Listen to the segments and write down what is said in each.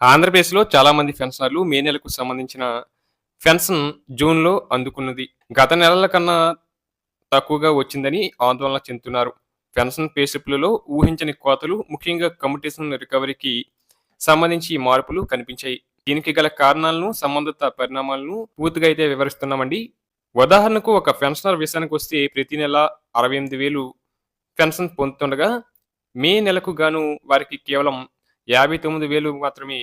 ఆంధ్రప్రదేశ్లో చాలా మంది పెన్షనర్లు మే నెలకు సంబంధించిన పెన్షన్ జూన్లో అందుకున్నది. గత నెలల కన్నా తక్కువగా వచ్చిందని ఆందోళన చెందుతున్నారు. పెన్షన్ పేస్లిప్లలో ఊహించని కోతలు ముఖ్యంగా కమ్యూటేషన్ రికవరీకి సంబంధించి మార్పులు కనిపించాయి. దీనికి గల కారణాలను సంబంధిత పరిణామాలను పూర్తిగా అయితే వివరిస్తున్నామండి. ఉదాహరణకు ఒక పెన్షనర్ విషయానికి వస్తే ప్రతి నెల అరవై ఎనిమిది వేలు పెన్షన్ పొందుతుండగా మే నెలకు గాను వారికి కేవలం యాభై తొమ్మిది వేలు మాత్రమే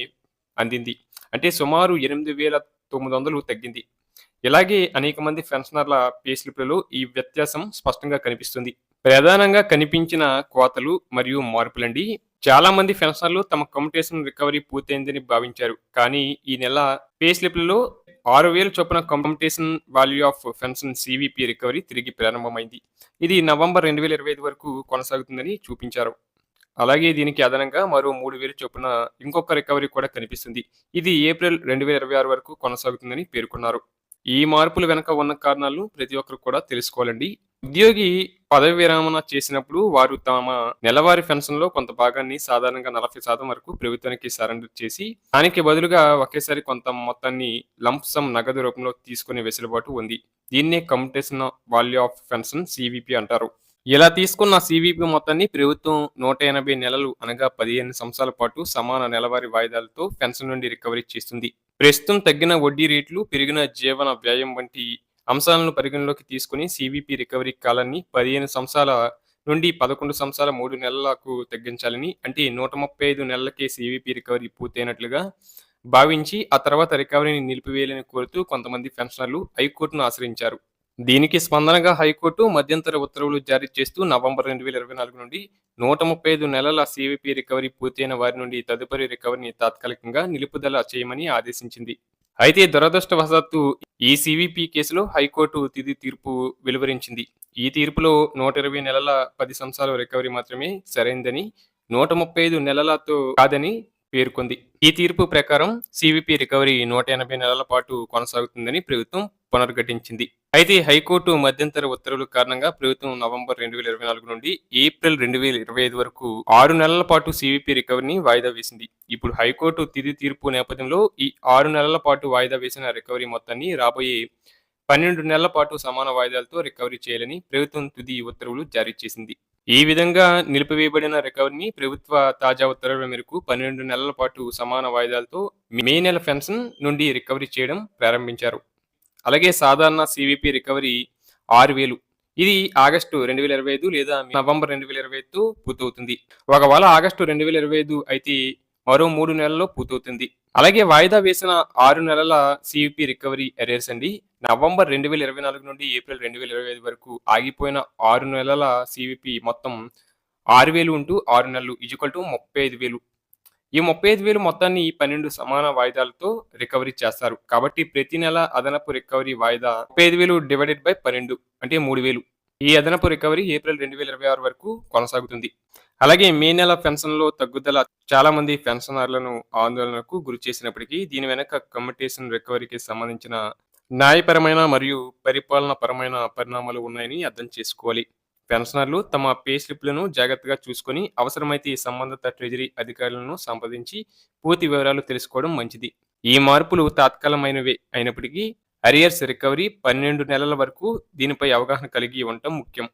అందింది. అంటే సుమారు ఎనిమిది వేల తొమ్మిది వందలు తగ్గింది. ఇలాగే అనేక మంది పెన్షనర్ల పే స్లిప్లలో ఈ వ్యత్యాసం స్పష్టంగా కనిపిస్తుంది. ప్రధానంగా కనిపించిన కోతలు మరియు మార్పులండి. చాలా మంది పెన్షనర్లు తమ కమ్యూటేషన్ రికవరీ పూర్తయిందని భావించారు. కానీ ఈ నెల పే స్లిప్లలో ఆరు వేలు చొప్పున commutation value of pension CVP recovery తిరిగి ప్రారంభమైంది. ఇది నవంబర్ రెండు వేల ఇరవై ఐదు వరకు కొనసాగుతుందని చూపించారు. అలాగే దీనికి అదనంగా మరో మూడు వేలు చొప్పున ఇంకొక రికవరీ కూడా కనిపిస్తుంది. ఇది ఏప్రిల్ రెండు వేల ఇరవై ఆరు వరకు కొనసాగుతుందని పేర్కొన్నారు. ఈ మార్పుల వెనుక ఉన్న కారణాలను ప్రతి ఒక్కరు కూడా తెలుసుకోవాలండి. ఉద్యోగి పదవి విరమణ చేసినప్పుడు వారు తమ నెలవారి పెన్షన్లో కొంత భాగాన్ని సాధారణంగా నలభై శాతం వరకు ప్రభుత్వానికి సరెండర్ చేసి దానికి బదులుగా ఒకేసారి కొంత మొత్తాన్ని లంప్సమ్ నగదు రూపంలో తీసుకునే వెసులుబాటు ఉంది. దీన్నే computation value of pension CVP అంటారు. ఇలా తీసుకున్న సివిపి మొత్తాన్ని ప్రభుత్వం నూట ఎనభై నెలలు అనగా పదిహేను సంవత్సరాల పాటు సమాన నెలవారీ వాయిదాలతో పెన్షన్ నుండి రికవరీ చేస్తుంది. ప్రస్తుతం తగ్గిన వడ్డీ రేట్లు పెరిగిన జీవన వ్యయం వంటి అంశాలను పరిగణలోకి తీసుకుని సివిపి రికవరీ కాలాన్ని పదిహేను సంవత్సరాల నుండి పదకొండు సంవత్సరాల మూడు నెలలకు తగ్గించాలని అంటే నూట ముప్పై ఐదు నెలలకే సివిపి రికవరీ పూర్తయినట్లుగా భావించి ఆ తర్వాత రికవరీని నిలిపివేయాలని కోరుతూ కొంతమంది పెన్షనర్లు హైకోర్టును ఆశ్రయించారు. దీనికి స్పందనగా హైకోర్టు మధ్యంతర ఉత్తర్వులు జారీ చేస్తూ నవంబర్ రెండు వేల ఇరవై నాలుగు నుండి నూట ముప్పై ఐదు నెలల సివిపి రికవరీ పూర్తయిన వారి నుండి తదుపరి రికవరీని తాత్కాలికంగా నిలుపుదల చేయమని ఆదేశించింది. అయితే దురదృష్టవశాత్తు ఈ సివిపి కేసులో హైకోర్టు తిది తీర్పు వెలువరించింది. ఈ తీర్పులో నూట ఇరవై నెలల పది సంవత్సరాల రికవరీ మాత్రమే సరైందని నూట ముప్పై ఐదు నెలలతో కాదని పేర్కొంది. ఈ తీర్పు ప్రకారం సివిపి రికవరీ నూట ఎనభై నెలల పాటు కొనసాగుతుందని ప్రభుత్వం పునర్ఘటించింది అయితే హైకోర్టు మధ్యంతర ఉత్తర్వుల కారణంగా ప్రభుత్వం నవంబర్ రెండు వేల ఇరవై నాలుగు నుండి ఏప్రిల్ రెండు వేల ఇరవై ఐదు వరకు ఆరు నెలల పాటు సివిపి రికవరీని వాయిదా వేసింది. ఇప్పుడు హైకోర్టు తిది తీర్పు నేపథ్యంలో ఈ ఆరు నెలల పాటు వాయిదా వేసిన రికవరీ మొత్తాన్ని రాబోయే పన్నెండు నెలల పాటు సమాన వాయిదాలతో రికవరీ చేయాలని ప్రభుత్వం తుది ఉత్తర్వులు జారీ చేసింది. ఈ విధంగా నిలిపివేయబడిన రికవరీని ప్రభుత్వ తాజా ఉత్తర్వుల మేరకు పన్నెండు నెలల పాటు సమాన వాయిదాలతో మే నెల పెన్షన్ నుండి రికవరీ చేయడం ప్రారంభించారు. అలాగే సాధారణ సివిపి రికవరీ ఆరు వేలు. ఇది ఆగస్టు రెండు వేల ఇరవై ఐదు లేదా నవంబర్ రెండు వేల ఇరవై ఐదు పూర్తవుతుంది. ఒకవేళ ఆగస్టు రెండు వేల ఇరవై ఐదు అయితే మరో మూడు నెలల్లో పూర్తవుతుంది. అలాగే వాయిదా వేసిన ఆరు నెలల సివిపి రికవరీ ఎరేర్స్ అండి నవంబర్ రెండు వేల ఇరవై నాలుగు నుండి ఏప్రిల్ రెండు వేల ఇరవై ఐదు వరకు ఆగిపోయిన ఆరు నెలల సివిపి మొత్తం ఆరు వేలు ఉంటూ ఆరు నెలలు ఈజ్వల్ టు ముప్పై ఐదు వేలు. ఈ ముప్పై ఐదు వేలు మొత్తాన్ని ఈ పన్నెండు సమాన వాయిదాలతో రికవరీ చేస్తారు. కాబట్టి ప్రతి నెల అదనపు రికవరీ వాయిదా ముప్పై ఐదు వేలు డివైడెడ్ బై పన్నెండు అంటే మూడు వేలు. ఈ అదనపు రికవరీ ఏప్రిల్ రెండు వేల ఇరవై ఆరు వరకు కొనసాగుతుంది. అలాగే మే నెల పెన్షన్లో తగ్గుదల చాలా మంది పెన్షనర్లను ఆందోళనకు గురి చేసినప్పటికీ దీని వెనక కమ్యూటేషన్ రికవరీకి సంబంధించిన న్యాయపరమైన మరియు పరిపాలన పరమైన పరిణామాలు ఉన్నాయని అర్థం చేసుకోవాలి. పెన్షనర్లు తమ పే స్లిప్లను జాగ్రత్తగా చూసుకొని అవసరమైతే ఈ సంబంధిత ట్రెజరీ అధికారులను సంప్రదించి పూర్తి వివరాలు తెలుసుకోవడం మంచిది. ఈ మార్పులు తాత్కాలమైనవే అయినప్పటికీ అరియర్స్ రికవరీ పన్నెండు నెలల వరకు దీనిపై అవగాహన కలిగి ఉండటం ముఖ్యం.